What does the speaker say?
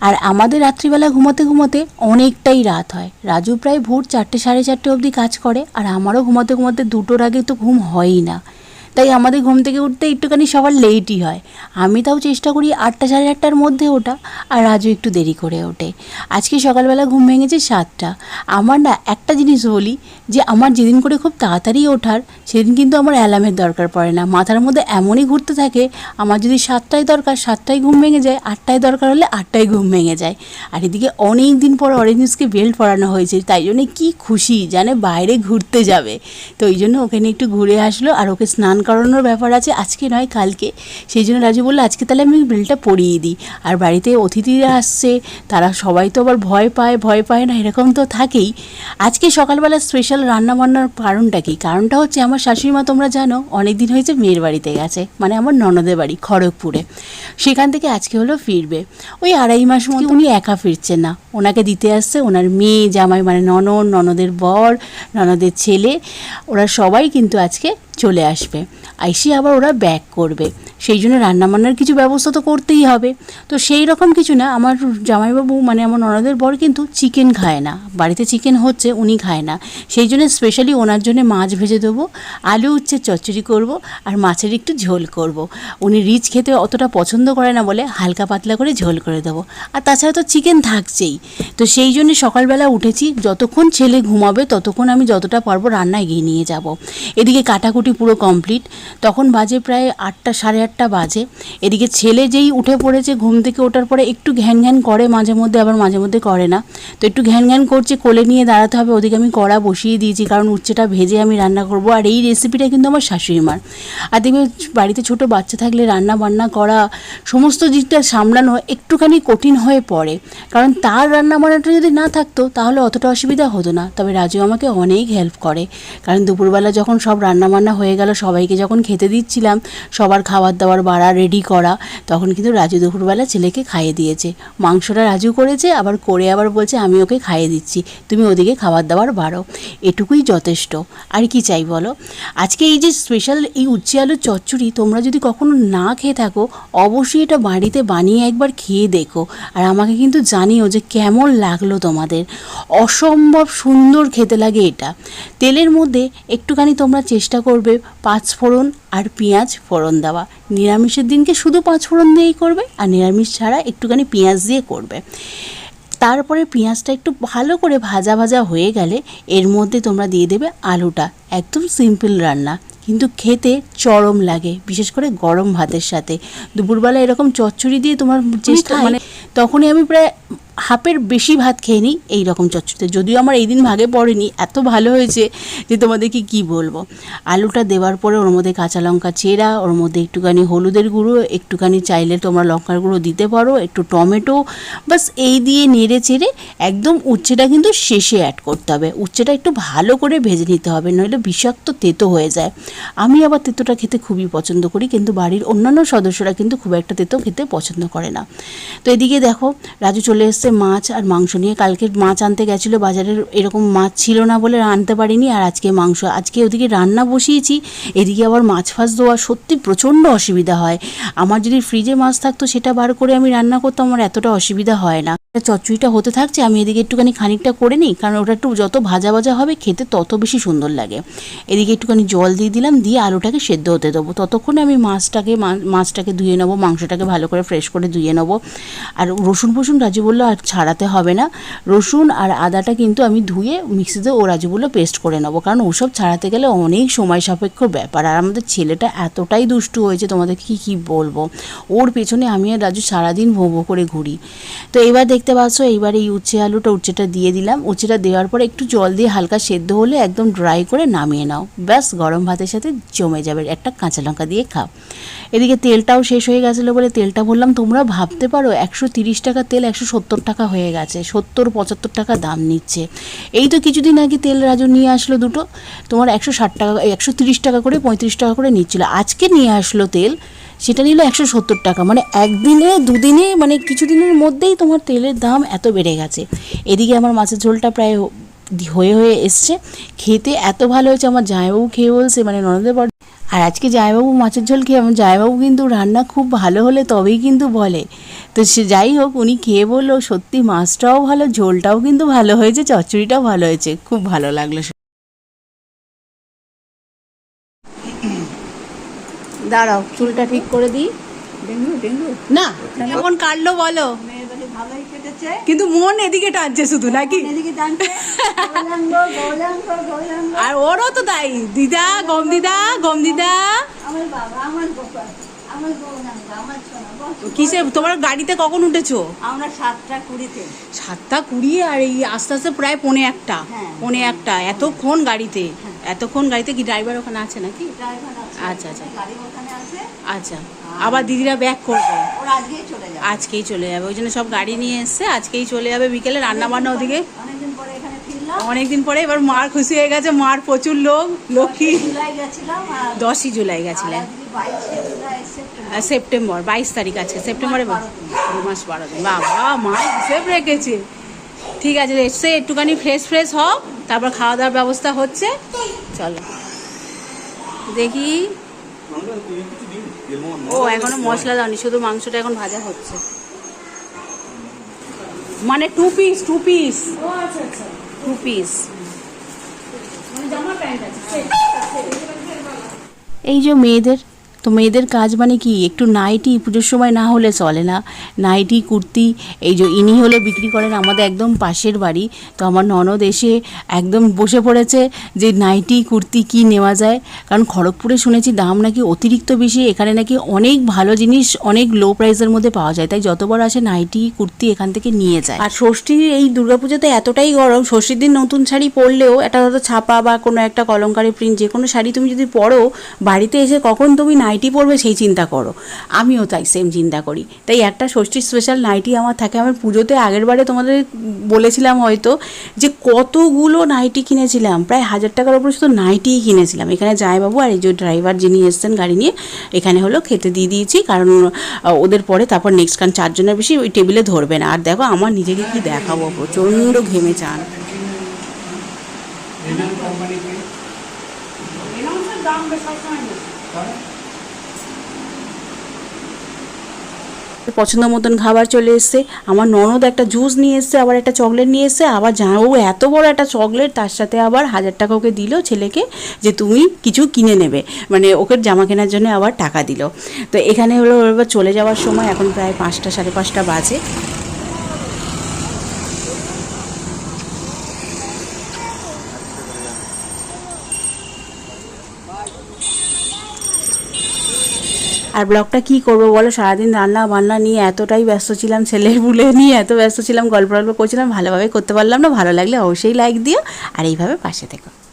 আর আমাদের রাত্রিবেলা ঘুমাতে ঘুমাতে অনেকটাই রাত হয়। রাজু প্রায় ভোর চারটে সাড়ে চারটে অবধি কাজ করে, আর আমারও ঘুমাতে ঘুমাতে দুটোর আগে তো ঘুম হয়ই না। তাই আমাদের ঘুম থেকে উঠতে একটুখানি সবার লেটই হয়। আমি তাও চেষ্টা করি আটটা সাড়ে আটটার মধ্যে ওঠা আর রাজু একটু দেরি করে ওঠে। আজকে সকালবেলা ঘুম ভেঙেছে সাতটা। আমার না একটা জিনিস বলি যে, আমার যেদিন করে খুব তাড়াতাড়ি ওঠার, সেদিন কিন্তু আমার অ্যালার্মের দরকার পড়ে না। মাথার মধ্যে এমনই ঘুরতে থাকে, আমার যদি সাতটায় দরকার, সাতটায় ঘুম ভেঙে যায়, আটটায় দরকার হলে আটটায় ঘুম ভেঙে যায়। আর এদিকে অনেক দিন পর অরেঞ্জকে বেল্ট পরানো হয়েছে, তাই জন্য কি খুশি, জানে বাইরে ঘুরতে যাবে। তো ওই জন্য ওখানে একটু ঘুরে আসলো আর ওকে স্নান করানোর ব্যাপার আছে আজকে নয় কালকে। সেই জন্য রাজু বলল আজকে তাহলে আমি বেলটা পরিয়ে দিই। আর বাড়িতে অতিথিরা আসছে তারা সবাই তো আবার ভয় পায় ভয় পায় না এরকম তো থাকেই। আজকে সকালবেলা স্পেশাল রান্না বান্নার কারণটা কি? কারণটা হচ্ছে আমার শাশুড়ি মা তোমরা জানো অনেক দিন হয়েছে মেয়ের বাড়িতে গেছে মানে আমার ননদের বাড়ি খড়গপুরে। সেখান থেকে আজকে হলো ফিরবে। ওই আড়াই মাস মতো উনি একা ফিরছেন না। ওনাকে দিতে আসছে ওনার মেয়ে জামাই মানে ননদ ননদের বর ননদের ছেলে ওরা সবাই কিন্তু আজকে চলে আসবে। আইসি আবার ওরা ব্যাক করবে। সেই জন্য রান্নাবান্নার কিছু ব্যবস্থা তো করতেই হবে। তো সেই রকম কিছু না, আমার জামাইবাবু মানে আমার ননদের বর কিন্তু চিকেন খায় না। বাড়িতে চিকেন হচ্ছে, উনি খায় না। সেই জন্য স্পেশালি ওনার জন্য মাছ ভেজে দেবো, আলু উচ্ছে চচ্চড়ি করব, আর মাছের একটু ঝোল করব। উনি রিচ খেতে অতটা পছন্দ করে না বলে হালকা পাতলা করে ঝোল করে দেবো। আর তাছাড়া তো চিকেন থাকছেই। তো সেই জন্য সকালবেলা উঠেছি, যতক্ষণ ছেলে ঘুমাবে ততক্ষণ আমি যতটা পারব রান্না এগিয়ে নিয়ে যাব। এদিকে কাটাকুটি পুরো কমপ্লিট তখন বাজে প্রায় আটটা, সাড়ে আটটা বাজে। এদিকে ছেলে যেই উঠে পড়েছে ঘুম থেকে ওঠার পরে একটু ঘ্যান ঘ্যান করে, মাঝে মধ্যে আবার মাঝে মধ্যে করে না। তো একটু ঘ্যান ঘ্যান করছে, কোলে নিয়ে দাঁড়াতে হবে, ওদিকে আমি কড়া বসিয়ে দিয়েছি কারণ উচ্ছেটা ভেজে আমি রান্না করব। আর এই রেসিপিটা কিন্তু আমার শাশুড়ি মার। আর দেখবে বাড়িতে ছোট বাচ্চা থাকলে রান্না বান্না করা, সমস্ত জিনিসটা সামলানো একটুখানি কঠিন হয়ে পড়ে। কারণ তার রান্না বান্নাটা যদি না থাকতো, তাহলে অতটা অসুবিধা হতো না। তবে রাজু আমাকে অনেক হেল্প করে। কারণ দুপুরবেলা যখন সব রান্না বান্না হয়ে গেল, সবাইকে যখন খেতে দিচ্ছিলাম, সবার খাবার দাবার বাড়া রেডি করা, তখন কিন্তু রাজু দুপুরবেলা ছেলেকে খাইয়ে দিয়েছে। মাংসটা রাজু করেছে, আবার করে আবার বলছে, আমি ওকে খাইয়ে দিচ্ছি। তুমি ওদিকে খাবার দাবার বাড়ো এটুকুই যথেষ্ট। আর কি চাই বলো? আজকে এই যে স্পেশাল এই উচ্চে আলুর চচ্চড়ি, তোমরা যদি কখনো না খেয়ে থাকো, অবশ্যই এটা বাড়িতে বানিয়ে একবার খেয়ে দেখো। আর আমাকে কিন্তু জানিও যে কেমন লাগল তোমাদের? অসম্ভব সুন্দর খেতে লাগে এটা। তেলের মধ্যে একটুখানি তোমরা চেষ্টা করবে পাঁচ ফোড়ন আর পেঁয়াজ ফোড়ন দেওয়া। নিরামিষের দিনকে শুধু পাঁচ ফোড়ন দিয়েই করবে আর নিরামিষ ছাড়া একটুখানি পেঁয়াজ দিয়ে করবে। তারপরে পেঁয়াজটা একটু ভালো করে ভাজা ভাজা হয়ে গেলে এর মধ্যে তোমরা দিয়ে দেবে আলুটা। একদম সিম্পল রান্না কিন্তু খেতে চরম লাগে বিশেষ করে গরম ভাতের সাথে। দুপুরবেলা এরকম চচ্চড়ি দিয়ে তোমার চেষ্টা মানে তখনই আমি প্রায় হাফের বেশি ভাত খেয়ে নিই এই রকম চচ্চড়িতে। যদিও আমার এই দিন ভাগে পড়েনি, এত ভালো হয়েছে যে তোমাদেরকে কি বলব। আলুটা দেওয়ার পরে ওর মধ্যে কাঁচা লঙ্কা চেরা, ওর মধ্যে একটুখানি হলুদের গুঁড়ো, একটুখানি চাইলে তোমরা লঙ্কার গুঁড়ো দিতে পারো, একটু টমেটো, বাস এই দিয়ে নেড়ে চেড়ে একদম উচ্ছেটা কিন্তু শেষে অ্যাড করতে হবে। উচ্ছেটা একটু ভালো করে ভেজে নিতে হবে, নইলে বিষাক্ত তেতো হয়ে যায়। আমি আবার তেতোটা খেতে খুবই পছন্দ করি, কিন্তু বাড়ির অন্যান্য সদস্যরা কিন্তু খুব একটা তেতো খেতে পছন্দ করে না। তো এদিকে দেখো, রাজু চলে এসছে মাছ আর মাংস নিয়ে। কালকে মাছ আনতে গেছিল বাজারের এরকম মাছ ছিল না বলে আনতে পারিনি। আর আজকে মাংস, আজকে ওদিকে রান্না বসিয়েছি, এদিকে আবার মাছ ফাছ দেওয়া সত্যি প্রচণ্ড অসুবিধা হয়। আমার যদি ফ্রিজে মাছ থাকতো, সেটা বার করে আমি রান্না করতাম, আমার এতটা অসুবিধা হয় না। চচ্চড়িটা হতে থাকছে, আমি এদিকে একটুখানি খানিকটা করে নিই, কারণ ওটা একটু যত ভাজা ভাজা হবে খেতে তত বেশি সুন্দর লাগে। এদিকে একটুখানি জল দিয়ে দিলাম, দিয়ে আলুটাকে সেদ্ধ হতে দেবো। ততক্ষণে আমি মাছটাকে মাছটাকে ধুয়ে নেব, মাংসটাকে ভালো করে ফ্রেশ করে ধুয়ে নেব। আর রসুন ফসুন রাজু বলল আর ছাড়াতে হবে না। রসুন আর আদাটা কিন্তু আমি ধুয়ে মিক্সিতে ও রাজু বলল পেস্ট করে নেব, কারণ ওসব ছাড়াতে গেলে অনেক সময় সাপেক্ষ ব্যাপার। আর আমাদের ছেলেটা এতটাই দুষ্টু হয়েছে তোমাদের কি কি বলব? ওর পেছনে আমি আর রাজু সারাদিন ভো করে ঘুরি। তো এবার দেখতে পাচ্ছ, এইবার এই উচ্ছে আলুটা উচ্ছেটা দিয়ে দিলাম। উচ্ছেটা দেওয়ার পরে একটু জল দিয়ে হালকা সেদ্ধ হলে একদম ড্রাই করে নামিয়ে নাও। ব্যাস, গরম ভাতের সাথে জমে যাবে। একটা কাঁচা লঙ্কা দিয়ে খাও। এদিকে তেলটাও শেষ হয়ে গেছিল বলে তেলটা বললাম, তোমরা ভাবতে পারো, একশো তিরিশ টাকা তেল একশো সত্তর টাকা হয়ে গেছে। সত্তর, পঁচাত্তর টাকা দাম নিচ্ছে। এই তো কিছুদিন আগে তেল রাজু নিয়ে আসলো দুটো। তোমার একশো ষাট টাকা, একশো তিরিশ টাকা করে, পঁয়ত্রিশ টাকা করে নিচ্ছিল। আজকে নিয়ে আসলো তেল। সেটা নিল একশো সত্তর টাকা। মানে একদিনে, দুদিনে মানে কিছুদিনের মধ্যেই তোমার তেলের দাম এত বেড়ে গেছে। এদিকে আমার মাছের ঝোলটা প্রায় হয়ে হয়ে এসছে। খেতে এত ভালো হয়েছে, আমার জামাইবাবু খেয়ে বলছে মানে ননদের বর আর আজকে জামাইবাবু মাছের ঝোল খেয়ে, আমার জামাইবাবু কিন্তু রান্না খুব ভালো হলে তবেই কিন্তু বলে। তো সে যাই হোক, উনি খেয়ে বলল, সত্যি মাছটাও ভালো, ঝোলটাও কিন্তু ভালো হয়েছে, চচ্চড়িটাও ভালো হয়েছে, খুব ভালো লাগল দাঁড়াও চুলটা ঠিক করে দিই। Dengue dengue. না কেমন কাটলো বলো। কিন্তু মন এদিকে টানছে শুধু নাকি? আর ওরও তো তাই। দিদা গম দিদা গম দিদা। কিসে তোমার গাড়িতে কখন উঠেছো? আমরা সাতটা কুড়িতে। সাতটা কুড়ি আর এই আস্তে আস্তে প্রায় পৌনে একটা। হ্যাঁ। পৌনে একটা। এতক্ষণ গাড়িতে। এতক্ষণ গাড়িতে কি ড্রাইভার ওখানে আছে নাকি? আচ্ছা, আচ্ছা। আচ্ছা। আবার দিদিরা ব্যাক করবে। আজকেই চলে যাবে। ওই জন্য সব গাড়ি নিয়ে এসছে আজকেই চলে যাবে বিকেলে রান্না বান্না ওদিকে। অনেকদিন পরে এবার মার খুশি হয়ে গেছে মার প্রচুর লোক লক্ষ্মী। দশই জুলাই গেছিলেন। সেপ্টেম্বর। বাইশ তারিখ আছে সেপ্টেম্বরে দু মাস বারো দিন। দু মাস বারো দিন। বাবা মা হিসেব রেখেছে। ঠিক আছে এসে একটুখানি ফ্রেশ ফ্রেশ হও তারপর খাওয়া দাওয়ার ব্যবস্থা হচ্ছে। চলো। দেখি। ও এখনও মশলা দাওনি শুধু মাংসটা এখন ভাজা হচ্ছে। মানে two piece two piece two piece এই যে মেয়েদের তো মেয়েদের কাজ মানে কি? একটু নাইটি, পুজোর সময় না হলে চলে না। নাইটি, কুর্তি, এই যে ইনি হলে বিক্রি করেন আমাদের একদম পাশের বাড়ি। তো আমার ননদ এসে একদম বসে পড়েছে যে নাইটি, কুর্তি কি নেওয়া যায়? কারণ খড়গপুরে শুনেছি দাম নাকি অতিরিক্ত বেশি, এখানে নাকি অনেক ভালো জিনিস, অনেক লো প্রাইসের মধ্যে পাওয়া যায়। তাই যতবার আসে নাইটি, কুর্তি এখান থেকে নিয়ে যায়। আর ষষ্ঠীর এই দুর্গাপুজোতে এতটাই গরম, ষষ্ঠীর দিন নতুন শাড়ি পরলেও একটা হয়তো ছাপা বা কোনো একটা কলঙ্কারি প্রিন্ট যে কোনো শাড়ি তুমি যদি পরো, বাড়িতে এসে কখন তুমি নাইটি পরবে, সেই চিন্তা করো। আমিও তাই সেম চিন্তা করি। তাই একটা ষষ্ঠীর স্পেশাল নাইটি আমার থাকে। আমার পুজোতে আগের বারে তোমাদের বলেছিলাম হয়তো যে কতগুলো নাইটি কিনেছিলাম। প্রায় হাজার টাকার উপরে শুধু নাইটিই কিনেছিলাম। এখানে জায়বাবু আর এই যে ড্রাইভার যিনি এসছেন গাড়ি নিয়ে, এখানে হলো খেতে দিয়ে দিয়েছি। কারণ ওদের পরে তারপর নেক্সট কারণ চারজনের বেশি ওই টেবিলে ধরবে না। আর দেখো, আমার নিজেকে কি দেখাবো? প্রচণ্ড ঘেমে চান। পছন্দ মতন খাবার চলে এসছে। আমার ননদ একটা জুস নিয়ে এসছে, আবার একটা চকলেট নিয়ে এসছে, আবার যা, ও এত বড় একটা চকলেট, তার সাথে আবার হাজার টাকা ওকে দিল ছেলেকে যে তুমি কিছু কিনে নেবে। মানে ওকে জামা কেনার জন্য আবার টাকা দিল। তো এখানে হলো চলে যাওয়ার সময় এখন প্রায় পাঁচটা, সাড়ে পাঁচটা বাজে। আর ব্লগটা কি করব বলো? সারাদিন রান্না বান্না নিয়ে এতটাই ব্যস্ত ছিলাম ছেলে বুলে নিয়ে এত ব্যস্ত ছিলাম, গল্প গল্প করছিলাম, ভালোভাবে করতে পারলাম না। ভালো লাগলে অবশ্যই লাইক দিও। আর এইভাবে পাশে থেকো।